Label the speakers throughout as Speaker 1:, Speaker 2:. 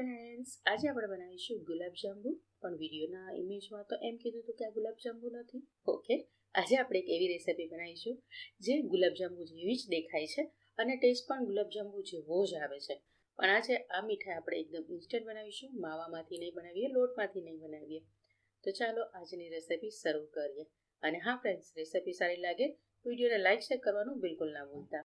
Speaker 1: Friends આજે આપણે બનાવીશું ગુલાબજાંબુ પણ વિડીયોના ઇમેજમાં તો એમ કીધું હતું કે આ ગુલાબજાંબુ નથી. ઓકે આજે આપણે એક એવી રેસીપી બનાવીશું જે ગુલાબજાંબુ જેવી જ દેખાય છે અને ટેસ્ટ પણ ગુલાબજાંબુ જેવો જ આવે છે. પણ આજે આ મીઠાઈ આપણે એકદમ ઇન્સ્ટન્ટ બનાવીશું, માવામાંથી નહીં બનાવીએ, લોટમાંથી નહીં બનાવીએ. તો ચાલો આજની રેસીપી શરૂ કરીએ. અને હા ફ્રેન્ડ્સ રેસીપી સારી લાગે વિડીયોને લાઇક શેર કરવાનું બિલકુલ ના ભૂલતા.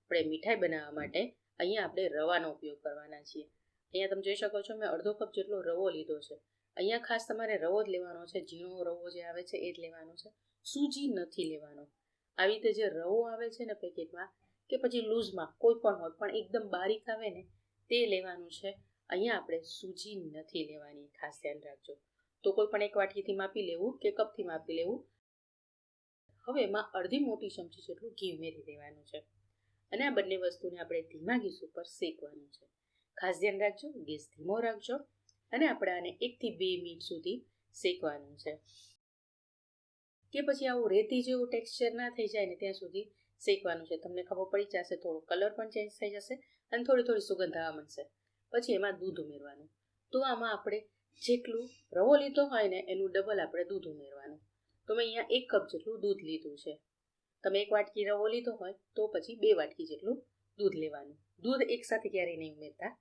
Speaker 1: આપણે મીઠાઈ બનાવવા માટે અહીંયા આપણે રવાનો ઉપયોગ કરવાના છીએ. અહીંયા તમે જોઈ શકો છો, મેં અડધો કપ જેટલો રવો લીધો છે. અહીંયા ખાસ તમારે રવો જ લેવાનો છે, ઝીણો રવો જે આવે છે, એ જ લેવાનો છે. સૂજી નથી લેવાનો. આવી રીતે જે રવો આવે છે ને પેકેટમાં, કે પછી લૂઝમાં, કોઈ પણ હોય, પણ એકદમ બારીક આવે ને, તે લેવાનું છે. અહીંયા આપણે સૂજી નથી લેવાની, ખાસ ધ્યાન રાખજો. તો કોઈ પણ એક વાટકીથી માપી લેવું કે કપથી માપી લેવું. હવે એમાં અડધી મોટી ચમચી જેટલું ઘી ઉમેરી દેવાનું છે. અને આ બંને વસ્તુને આપણે ધીમા ગેસ ઉપર શેકવાનું છે. ખાસ ધ્યાન રાખજો, ગેસ ધીમો રાખજો અને આપણે આને એકથી બે મિનિટ સુધી શેકવાનું છે. કે પછી આવું રેતી જેવું ટેક્સચર ના થઈ જાય ને ત્યાં સુધી શેકવાનું છે. તમને ખબર પડી જશે થોડો કલર પણ ચેન્જ થઈ જશે અને થોડી થોડી સુગંધ આવવા મળશે પછી એમાં દૂધ ઉમેરવાનું. તો આમાં આપણે જેટલું રવો લીધો હોય ને, એનું ડબલ આપણે દૂધ ઉમેરવાનું. તો મેં અહીંયા એક કપ જેટલું દૂધ લીધું છે. તમે એક વાટકી રવો લીધો હોય, તો પછી બે વાટકી જેટલું દૂધ લેવાનું. દૂધ એકસાથે ક્યારેય નહીં ઉમેરતા.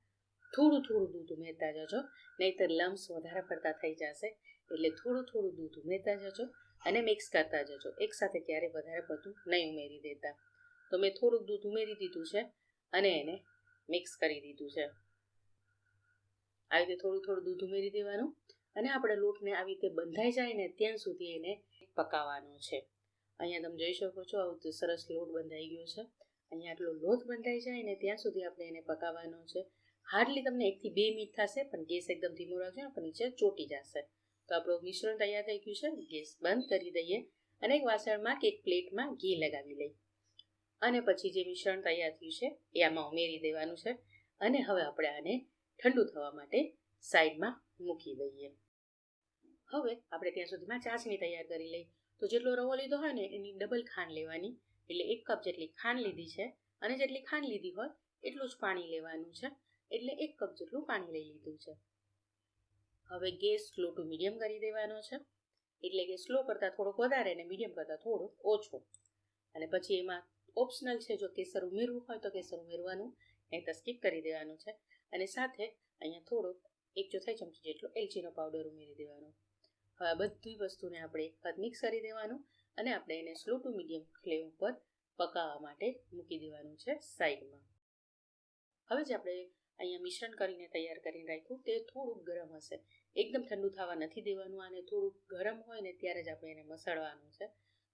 Speaker 1: થોડું થોડું દૂધ ઉમેરતા જજો. નહીંતર લમ્સ વધારે પડતા થઈ જશે. એટલે થોડું થોડું દૂધ ઉમેરતા જજો અને મિક્સ કરતા જજો. એકસાથે ક્યારેય વધારે પડતું નહીં ઉમેરી દેતા. તો મેં થોડુંક દૂધ ઉમેરી દીધું છે અને એને મિક્સ કરી દીધું છે. આવી રીતે થોડું થોડું દૂધ ઉમેરી દેવાનું અને આપણે લોટને આવી રીતે બંધાઈ જાય ને ત્યાં સુધી એને પકાવવાનો છે. અહીંયા તમે જોઈ શકો છો, આવું સરસ લોટ બંધાઈ ગયો છે. અહીંયા આટલો લોટ બંધાઈ જાય ને ત્યાં સુધી આપણે એને પકાવવાનો છે. હાર્ડલી તમને એકથી બે મિનિટ થશે, પણ ગેસ એકદમ ધીમો રાખજો અને નીચે ચોટી જશે. તો આપણું મિશ્રણ તૈયાર થઈ ગયું છે, ગેસ બંધ કરી દઈએ અને એક વાસણમાં કે એક પ્લેટમાં ઘી લગાવી લઈ અને પછી જે મિશ્રણ તૈયાર થયું છે, એ આમાં ઉમેરી દેવાનું છે અને હવે આપણે આને ઠંડુ થવા માટે સાઈડમાં મૂકી દઈએ. હવે આપણે ત્યાં સુધીમાં ચાસણી તૈયાર કરી લઈ તો જેટલો રવો લીધો હોય ને, એની ડબલ ખાંડ લેવાની. એટલે એક કપ જેટલી ખાંડ લીધી છે અને જેટલી ખાંડ લીધી હોય, એટલું જ પાણી લેવાનું છે. એટલે એક કપ જેટલું પાણી લઈ લીધું છે. હવે ગેસ સ્લો ટુ મીડિયમ કરી દેવાનો છે. એટલે કે સ્લો કરતાં થોડોક વધારે અને મીડિયમ કરતાં થોડોક ઓછો. અને પછી એમાં ઓપ્શનલ છે, જો કેસર ઉમેરવું હોય તો કેસર ઉમેરવાનું. નહીં તો કરી દેવાનું છે. અને સાથે અહીંયા થોડોક એક ચોથાઈ ચમચી જેટલો એલચીનો પાવડર ઉમેરી દેવાનો. હવે આ બધી વસ્તુને આપણે એક વખત મિક્સ કરી દેવાનું અને આપણે એને સ્લો ટુ મીડિયમ ફ્લેમ ઉપર પકાવવા માટે મૂકી દેવાનું છે સાઈડમાં. હવે જે આપણે અહીંયા મિશ્રણ કરીને તૈયાર કરીને રાખ્યું, તે થોડુંક ગરમ હશે. એકદમ ઠંડુ થવા નથી દેવાનું અને થોડુંક ગરમ હોય ને ત્યારે જ આપણે એને મસળવાનું છે.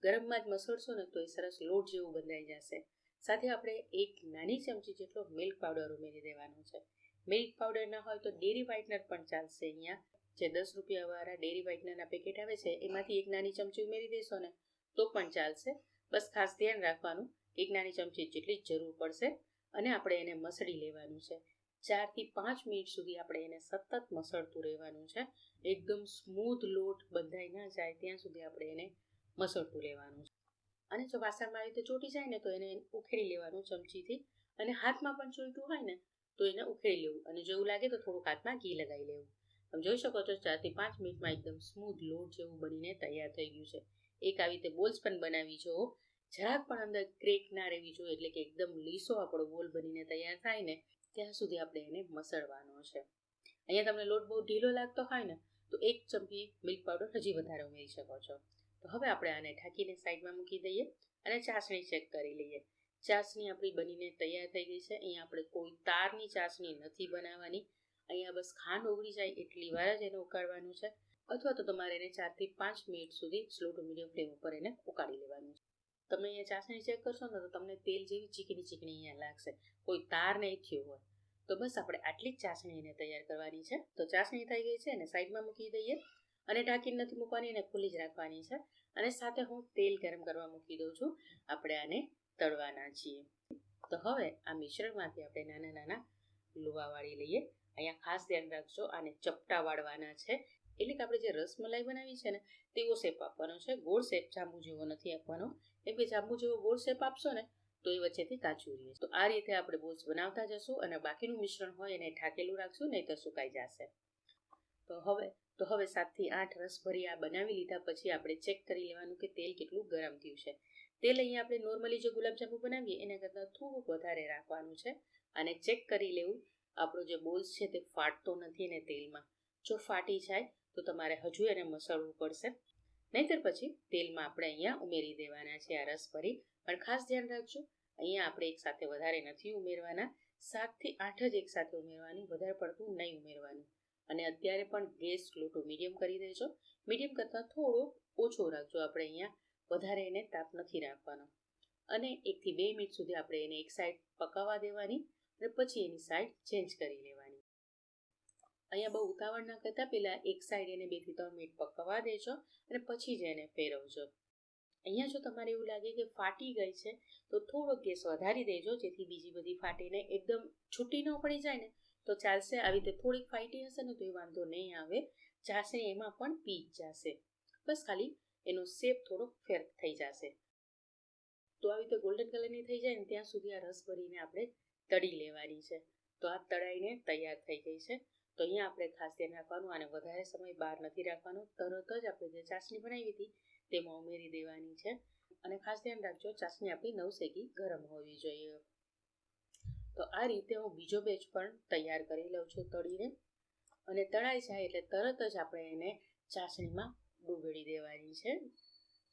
Speaker 1: ગરમમાં જ મસળશો ને તો એ સરસ લોટ જેવું બંધાઈ જશે. સાથે આપણે એક નાની ચમચી જેટલો મિલ્ક પાવડર ઉમેરી દેવાનો છે. મિલ્ક પાવડર ના હોય તો ડેરી વ્હાઇટનર પણ ચાલશે અહીંયા. જે દસ રૂપિયાવાળા ડેરી વ્હાઇટનરના પેકેટ આવે છે, એમાંથી એક નાની ચમચી ઉમેરી દેશો ને, તો પણ ચાલશે. બસ ખાસ ધ્યાન રાખવાનું, એક નાની ચમચી જેટલી જ જરૂર પડશે અને આપણે એને મસળી લેવાનું છે. ચારથી પાંચ મિનિટ સુધી આપણે એને સતત મસળતું રહેવાનું છે. એકદમ સ્મૂથ લોટ બંધાઈ ના જાય ત્યાં સુધી આપણે એને મસળતું લેવાનું છે. અને જો વાસણમાં આવી રીતે ચોટી જાય ને તો એને ઉખેડી લેવાનું ચમચીથી. અને હાથમાં પણ ચોટ્યું હોય ને તો એને ઉખેડી લેવું. અને જો એવું લાગે તો થોડુંક હાથમાં ઘી લગાવી લેવું. તમે જોઈ શકો છો ચારથી પાંચ મિનિટમાં એકદમ સ્મૂથ લોટ જેવું બનીને તૈયાર થઈ ગયું છે. એક આવી રીતે બોલ્સ પણ બનાવી જો. જરાક પણ અંદર ક્રેક ના રહેવી જોઈએ એટલે કે એકદમ લીસો આપણો બોલ બનીને તૈયાર થાય ને ત્યાં સુધી આપણે એને મસળવાનો છે. અહીંયા તમને લોટ બહુ ઢીલો લાગતો હોય ને, તો એક ચમચી મિલ્ક પાવડર હજી વધારે ઉમેરી શકો છો. તો હવે આપણે આને ઢાંકીને સાઈડમાં મૂકી દઈએ અને ચાસણી ચેક કરી લઈએ. ચાસણી આપણી બનીને તૈયાર થઈ ગઈ છે. અહીંયા આપણે કોઈ તારની ચાસણી નથી બનાવવાની. અહીંયા બસ ખાંડ ઓગળી જાય એટલી વાર જ એને ઉકાળવાનું છે. અથવા તો તમારે એને ચારથી પાંચ મિનિટ સુધી સ્લો ટુ મીડિયમ ફ્લેમ ઉપર એને ઉકાળી લેવાનું છે તમે અહીંયા ચાસણી ચેક કરશો ને તો તમને તેલ જેવી ચીકણી ચીકણી અહીંયા લાગશે. કોઈ તાર નહીં થયો હોય. તો બસ આપણે આટલી જ ચાસણી એને તૈયાર કરવાની છે. તો ચાસણી થઈ ગઈ છે અને સાઈડમાં મૂકી દઈએ અને ઢાંકીને નથી મૂકવાની, એને ખુલ્લી જ રાખવાની છે. અને સાથે હું તેલ ગરમ કરવા મૂકી દઉં છું. આપણે આને તળવાના છીએ. તો હવે આ મિશ્રણમાંથી આપણે નાના નાના લુવા વાળી લઈએ. અહીંયા ખાસ ધ્યાન રાખજો, આને ચપટા વાળવાના છે. એટલે કે આપણે જે રસમલાઈ બનાવી છે ને, તેવો શેપ આપવાનો છે. ગોળ શેપ જાંબુ જેવો નથી આપવાનો. કેમ કે જાંબુ જેવો ગોળ શેપ આપશો ને, તો એ વચ્ચેથી કાચું રહે તો આ રીતે આપણે બોલ્સ બનાવતા જશું અને બાકીનું મિશ્રણ હોય એને ઠાકેલું રાખશું, નહીં તો સુકાઈ જશે. તો હવે તો હવે સાતથી આઠ રસ ભરી આ બનાવી લીધા પછી આપણે ચેક કરી લેવાનું કે તેલ કેટલું ગરમ થયું છે. તેલ અહીંયા આપણે નોર્મલી જે ગુલાબજાંબુ બનાવીએ, એના કરતાં થોડુંક વધારે રાખવાનું છે. અને ચેક કરી લેવું, આપણો જે બોલ્સ છે તે ફાટતો નથી ને તેલમાં. જો ફાટી જાય તો તમારે હજુ એને મસળવું પડશે. નહીતર પછી તેલમાં આપણે અહીંયા ઉમેરી દેવાના છે આ રસ ભરી. પણ ખાસ ધ્યાન રાખજો, અહીંયા આપણે એક સાથે વધારે નથી ઉમેરવાના. સાતથી આઠ જ એક સાથે વધારે પડતું નહીં ઉમેરવાનું. અને અત્યારે પણ ગેસ ટુ મીડિયમ કરી દેજો. મીડિયમ કરતાં થોડો ઓછો રાખજો આપણે અહીંયા, વધારે એને તાપ નથી રાખવાનો. અને એકથી બે મિનિટ સુધી આપણે એને એક સાઈડ પકાવવા દેવાની અને પછી એની સાઈડ ચેન્જ કરી લેવાની. અહીંયા બહુ ઉતાવળ ના કરતા પહેલાં એક સાઈડ એને બેથી ત્રણ મિનિટ પકવવા દેજો અને પછી જ એને ફેરવજો. અહીંયા જો તમારે એવું લાગે કે ફાટી ગઈ છે, તો થોડો ગેસ વધારી દેજો, જેથી બીજી બધી ફાટીને એકદમ છૂટી ન પડી જાય ને, તો ચાલશે. આવી રીતે થોડીક ફાટી હશે ને, તો એ વાંધો નહીં આવે. જાશે એમાં પણ પી જશે. બસ ખાલી એનો શેપ થોડોક ફેર થઈ જશે. તો આવી રીતે ગોલ્ડન કલરની થઈ જાય ને, ત્યાં સુધી આ રસ ભરીને આપણે તળી લેવાની છે. તો આ તળાઈને તૈયાર થઈ ગઈ છે. તો અહીંયા આપણે ખાસ ધ્યાન રાખવાનું અને વધારે સમય બહાર નથી રાખવાનો. તરત જ આપણે જે ચાસણી બનાવી હતી, તેમાં ઉમેરી દેવાની છે. અને ખાસ ધ્યાન રાખજો, ચાસણી આપણી નવસેકી ગરમ હોવી જોઈએ. તો આ રીતે હું બીજો બેચ પણ તૈયાર કરી લઉં છું તળીને. અને તળાઈ જાય એટલે તરત જ આપણે એને ચાસણીમાં ડૂબેડી દેવાની છે.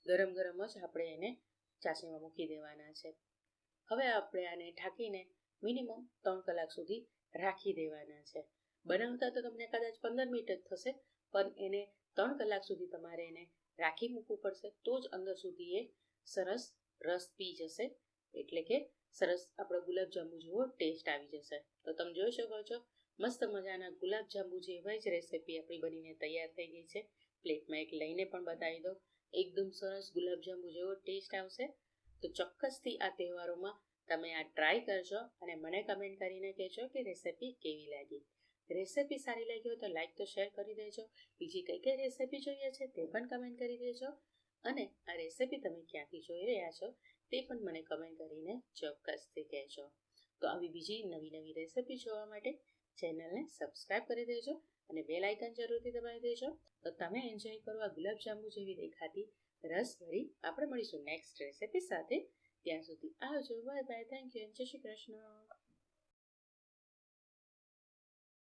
Speaker 1: ગરમ ગરમ જ આપણે એને ચાસણીમાં મૂકી દેવાના છે. હવે આપણે આને ઢાંકીને મિનિમમ ત્રણ કલાક સુધી રાખી દેવાના છે. બનાવતા તો તમને કદાચ પંદર મિનિટ જ થશે, પણ એને ત્રણ કલાક સુધી તમારે એને રાખી મૂકવું પડશે. તો જ અંદર સુધી એ સરસ રસ પી જશે. એટલે કે સરસ આપણો ગુલાબજાંબુ જેવો ટેસ્ટ આવી જશે. તો તમે જોઈ શકો છો, મસ્ત મજાના ગુલાબજાંબુ જેવા જ રેસીપી આપણી બનીને તૈયાર થઈ ગઈ છે. પ્લેટમાં એક લઈને પણ બતાવી દો એકદમ સરસ ગુલાબજાંબુ જેવો ટેસ્ટ આવશે. તો ચોક્કસથી આ તહેવારોમાં તમે આ ટ્રાય કરજો અને મને કમેન્ટ કરીને કહેજો કે રેસીપી કેવી લાગી. રેસીપી સારી લાગી હોય તો લાઈક તો શેર કરી દેજો. બીજી કઈ કઈ રેસીપી જોઈએ છે તે પણ કમેન્ટ કરી દેજો. અને આ રેસિપી તમે ક્યાંથી જોઈ રહ્યા છો તે પણ મને કમેન્ટ કરીને ચોક્કસથી કહેજો. તો આવી બીજી નવી નવી રેસિપી જોવા માટે ચેનલને સબસ્ક્રાઈબ કરી દેજો અને બેલ આઇકન જરૂરથી દબાવી દેજો. તો તમે એન્જોય કરો આ ગુલાબજાંબુ જેવી દેખાતી રસ ભરી આપણે મળીશું નેક્સ્ટ રેસિપી સાથે. ત્યાં સુધી આવજો. બાય બાય થેન્ક યુ જય શ્રી કૃષ્ણ.